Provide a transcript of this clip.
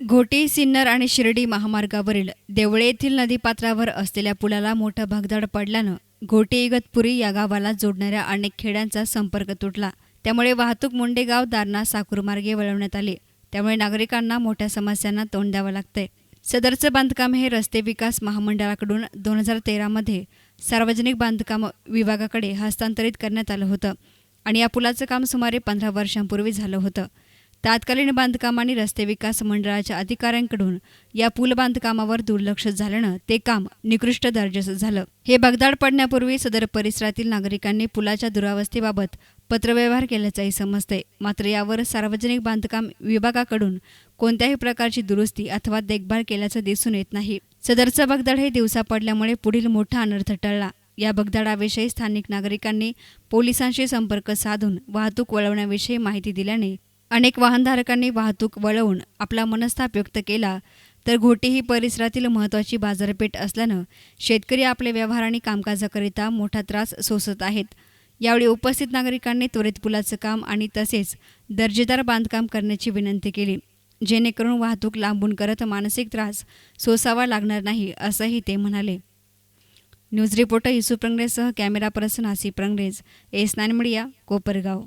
घोटी सिन्नर आणि शिर्डी महामार्गावरील देवळे येथील नदीपात्रावर असलेल्या पुलाला मोठं भगदाड पडल्यानं घोटी इगतपुरी या गावाला जोडणाऱ्या अनेक खेड्यांचा संपर्क तुटला. त्यामुळे वाहतूक मुंडेगाव दारणा साकूरमार्गे वळवण्यात आली. त्यामुळे नागरिकांना मोठ्या समस्यांना तोंड द्यावं लागतंय. सदरचं बांधकाम हे रस्ते विकास महामंडळाकडून दोन हजार तेरामध्ये सार्वजनिक बांधकाम विभागाकडे हस्तांतरित करण्यात आलं होतं आणि या पुलाचं काम सुमारे पंधरा वर्षांपूर्वी झालं होतं. तात्कालीन बांधकाम आणि रस्ते विकास मंडळाच्या अधिकाऱ्यांकडून या पूल बांधकामावर दुर्लक्ष झाल्यानं ते काम निकृष्ट दर्जाचं झालं. हे भगदाड पडण्यापूर्वी सदर परिसरातील नागरिकांनी पुलाच्या दुरावस्थेबाबत पत्रव्यवहार केल्याचंही समजते. मात्र यावर सार्वजनिक बांधकाम विभागाकडून कोणत्याही प्रकारची दुरुस्ती अथवा देखभाल केल्याचं दिसून येत नाही. सदरचं भगदाड हे दिवसा पडल्यामुळे पुढील मोठा अनर्थ टळला. या भगदाडाविषयी स्थानिक नागरिकांनी पोलिसांशी संपर्क साधून वाहतूक वळवण्याविषयी माहिती दिल्याने अनेक वाहनधारकांनी वाहतूक वळवून आपला मनस्ताप व्यक्त केला तर घोटी ही परिसरातील महत्त्वाची बाजारपेठ असल्यानं शेतकरी आपले व्यवहार आणि कामकाजाकरिता मोठा त्रास सोसत आहेत. यावेळी उपस्थित नागरिकांनी त्वरित पुलाचं काम आणि तसेच दर्जेदार बांधकाम करण्याची विनंती केली जेणेकरून वाहतूक लांबून करत मानसिक त्रास सोसावा लागणार नाही असंही ते म्हणाले. News reporter Yusuf प्रंगरेसह camera person Asif Prangrej S nine media Kopargaon.